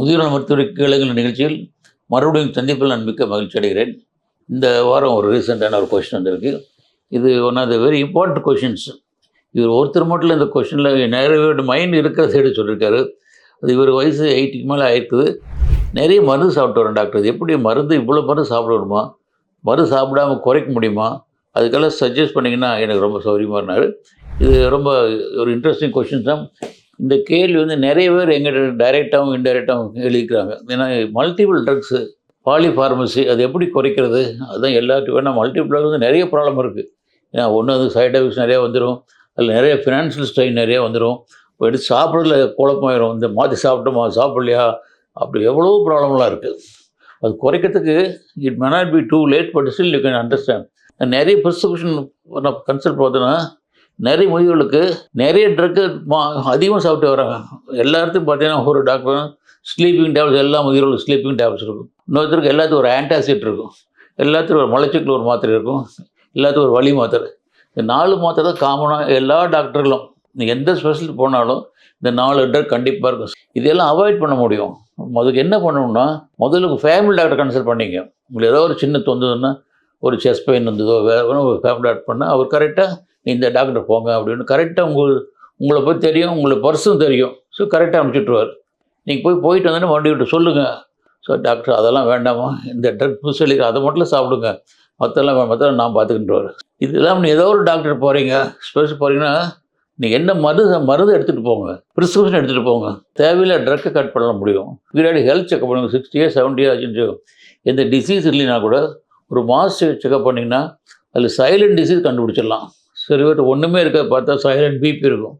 முதியோர் மருத்துவ கேளுங்கள் நிகழ்ச்சியில் மறுபடியும் சந்திப்பில் நான் மிக்க மகிழ்ச்சி அடைகிறேன். இந்த வாரம் ஒரு ரீசெண்டான ஒரு கொஷின் வந்திருக்கு. இது one of the very important questions இவர் ஒருத்தர் மட்டும் இந்த கொஷனில் நிறைய மைண்ட் இருக்கிற சைடு சொல்லியிருக்காரு அது இவர் வயசு எயிட்டிக்கு மேலே ஆயிருக்குது. நிறைய மருந்து சாப்பிட்டு வரேன் டாக்டர்? இது எப்படி மருந்து இவ்வளோ மருந்து சாப்பிட வருமா மருந்து சாப்பிடாம குறைக்க முடியுமா? அதுக்கெல்லாம் சஜஸ்ட் பண்ணிங்கன்னா எனக்கு ரொம்ப சௌகரியமாக இருந்தார். இது ரொம்ப ஒரு இன்ட்ரெஸ்டிங் கொஷின்ஸ் தான். இந்த கேள்வி வந்து நிறைய பேர் எங்கிட்ட டைரெக்டாகவும் இன்டைரக்டாகவும் எழுதிக்கிறாங்க. ஏன்னா மல்டிபிள் ட்ரக்ஸு பாலி ஃபார்மசி அது எப்படி குறைக்கிறது? அதுதான் எல்லாத்துக்கும் வேணால் மல்டிபிள் வந்து நிறைய ப்ராப்ளம் இருக்குது ஏன்னா ஒன்று வந்து சைட் எஃபெக்ட்ஸ் நிறையா வந்துடும் அதில் நிறைய ஃபினான்ஷியல் ஸ்ட்ரெயின் நிறையா வந்துடும் இப்போ எடுத்து சாப்பிட்றதுல குழப்பமாயிரும். இந்த மாற்றி சாப்பிட்டோமா சாப்பிட்லையா? அப்படி எவ்வளோ ப்ராப்ளம்லாம் இருக்குது அது குறைக்கிறதுக்கு it may not be too late but still you can understand நிறைய ப்ரிஸ்கிரிப்ஷன் நான் கன்சல்ட் பார்த்தோன்னா நிறைய முதியோர்களுக்கு நிறைய ட்ரக்கு அதிகமாக சாப்பிட்டு வராங்க. எல்லா இடத்துக்கும் பார்த்தீங்கன்னா ஒரு டாக்டர் ஸ்லீப்பிங் டேப்லெட்ஸ் எல்லா முதியோர்களுக்கு ஸ்லீப்பிங் டேப்லெட்ஸ் இருக்கும். இன்னொருத்தருக்கு எல்லாத்துக்கும் ஒரு ஆன்டாசிட் இருக்கும். எல்லாத்துக்கும் ஒரு மலச்சிக்கல் ஒரு மாத்திரை இருக்கும். எல்லாத்துக்கும் ஒரு வலி மாத்திரை. இந்த நாலு மாத்திரை தான் காமனாக எல்லா டாக்டர்களும் நீங்கள் எந்த ஸ்பெஷலிஸ்ட் போனாலும் இந்த நாலு ட்ரக் கண்டிப்பாக இருக்கும். இதெல்லாம் அவாய்ட் பண்ண முடியும். அதுக்கு என்ன பண்ணணும்னா முதல்ல ஃபேமிலி டாக்டர் கன்சல்ட் பண்ணிங்க உங்களுக்கு ஏதோ ஒரு சின்ன தொந்ததுன்னா ஒரு செஸ்ட் பெயின் இருந்ததோ வேறு ஒரு ஃபேமிலி ஆட் பண்ணால் அவர் கரெக்டாக இந்த டாக்டர் போங்க அப்படின்னு கரெக்டாக உங்கள் உங்களை போய் தெரியும் உங்களுக்கு பர்ஸும் தெரியும். ஸோ கரெக்டாக அனுப்பிச்சுட்ருவார் நீங்கள் போய் போயிட்டு வண்டி மறுபடியும் சொல்லுங்கள் ஸோ டாக்டர் அதெல்லாம் வேண்டாமா? இந்த ட்ரக் சொல்லி அதை மட்டும் சாப்பிடுங்க. மற்றெல்லாம் மற்றெல்லாம் நான் பார்த்துக்கிட்டுருவார் இது இல்லாமல் நீ ஏதோ ஒரு டாக்டர் போகிறீங்க ஸ்பெஷல் போகிறீங்கன்னா நீங்கள் என்ன மருந்து மருந்து எடுத்துகிட்டு போங்க. ப்ரிஸ்கிரிப்ஷன் எடுத்துகிட்டு போங்க. தேவையில்ல ட்ரக்கை கட் பண்ண முடியும். பீரியட் ஹெல்த் செக்அப் பண்ணுங்க. சிக்ஸ்டி இயர்ஸ் செவன்ட்டி இயர்ஸ் எந்த டிசீஸ் இல்லைன்னா கூட ஒரு மாஸ் செக்அப் பண்ணிங்கன்னா அதில் சைலண்ட் டிசீஸ் கண்டுபிடிச்சிடலாம். சில பேர் ஒன்றுமே இருக்க பார்த்தா சைலண்ட் பிபி இருக்கும்.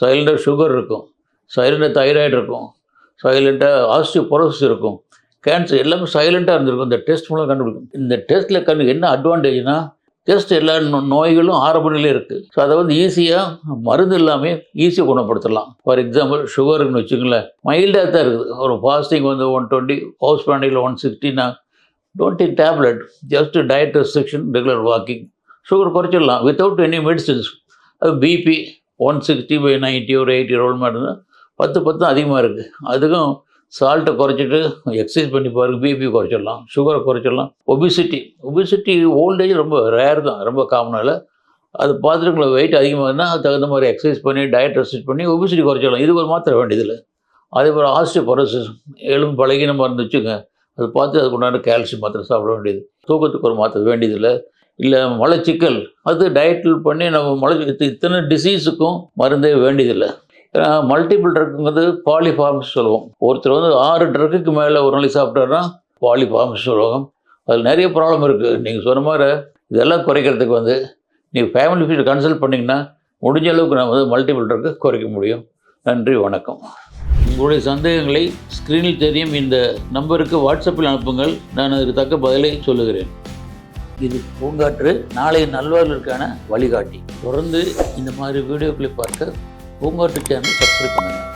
சைலண்டாக சுகர் இருக்கும். சைலண்டாக தைராய்டு இருக்கும். சைலண்ட்டாக ஆஸ்டியோபொரோசிஸ் இருக்கும். கேன்சர் எல்லாமே சைலண்ட்டாக இருந்திருக்கும். இந்த டெஸ்ட் மூலம் கண்டுபிடிக்கும். இந்த டெஸ்ட்டில் கண்டு என்ன அட்வான்டேஜ்னா டெஸ்ட் எல்லா நோ- நோய்களும் ஆரம்ப நிலையிலே இருக்குது ஸோ அதை வந்து ஈஸியாக மருந்து இல்லாமல் ஈஸியாக குணப்படுத்தலாம். ஃபார் எக்ஸாம்பிள் சுகருன்னு வச்சுங்களேன் மைல்டாக தான் இருக்குது. ஒரு ஃபாஸ்டிங் வந்து ஒன் டுவெண்ட்டி ஹவுஸ் பிராண்டியில் one சிக்ஸ்டினா don't take tablet just diet restriction regular walking sugar குறைச்சிடலாம். Without any medicines அது BP one sixty by ninety ஒரு எயிட்டி ரோல் மாதிரி பத்து பத்து அதிகமாக இருக்குது அதுக்கும் சால்ட்டை குறைச்சிட்டு எக்ஸசைஸ் பண்ணி பாருங்க பிபி குறைச்சிடலாம். சுகரை குறைச்சிடலாம். ஒபிசிட்டி ஒபிசிட்டி ஓல்டேஜ் ரொம்ப ரேர் தான். ரொம்ப காமனால் அது பார்த்துட்டு உங்களுக்கு வெயிட் அதிகமாக இருந்தால் அதுக்கு தகுந்த மாதிரி எக்ஸசைஸ் பண்ணி டயட் ரெஸ்ட்ரிக்ட் பண்ணி ஒபிசிட்டி குறைச்சிடலாம். இது ஒரு மாத்திரை வேண்டியதில்லை. அதே போல் ஆஸ்டியோபொரோசிஸ் எலும்பு பழகினமாக இருந்துச்சுங்க. அது பார்த்து அதுக்கு உண்டான கால்சியம் மாத்திரை சாப்பிட வேண்டியது. தூக்கத்துக்கு ஒரு மாத்திரை வேண்டியதில்லை. இல்லை மலச்சிக்கல். அது டயட்டில் பண்ணி நம்ம மலை இத்தனை டிசீஸுக்கும் மருந்தே வேண்டியதில்லை. ஏன்னா மல்டிபிள் ட்ரக்குங்கிறது பாலிஃபார்ம்ஸ் சொல்லுவோம். ஒருத்தர் வந்து ஆறு ட்ரக்குக்கு மேலே ஒரு நாளைக்கு சாப்பிட்டாருன்னா பாலிஃபார்ம்ஸ் சொல்லுவோம் அதில் நிறைய ப்ராப்ளம் இருக்குது நீங்கள் சொன்ன மாதிரி இதெல்லாம் குறைக்கிறதுக்கு வந்து நீங்கள் ஃபேமிலி ஃபீஸ் கன்சல்ட் பண்ணிங்கன்னா முடிஞ்ச அளவுக்கு நம்ம வந்து மல்டிபிள் ட்ரக்கு குறைக்க முடியும். நன்றி வணக்கம். உங்களுடைய சந்தேகங்களை ஸ்க்ரீனில் தெரியும். இந்த நம்பருக்கு வாட்ஸ்அப்பில் அனுப்புங்கள். நான் அதற்கு தக்க பதிலை சொல்லுகிறேன். இது பூங்காற்று. நாளைய நல்வாழ்வுக்கான வழிகாட்டி. தொடர்ந்து இந்த மாதிரி வீடியோக்களை பார்க்க பூங்காற்று சேனல் சப்ஸ்கிரைப் பண்ணுங்கள்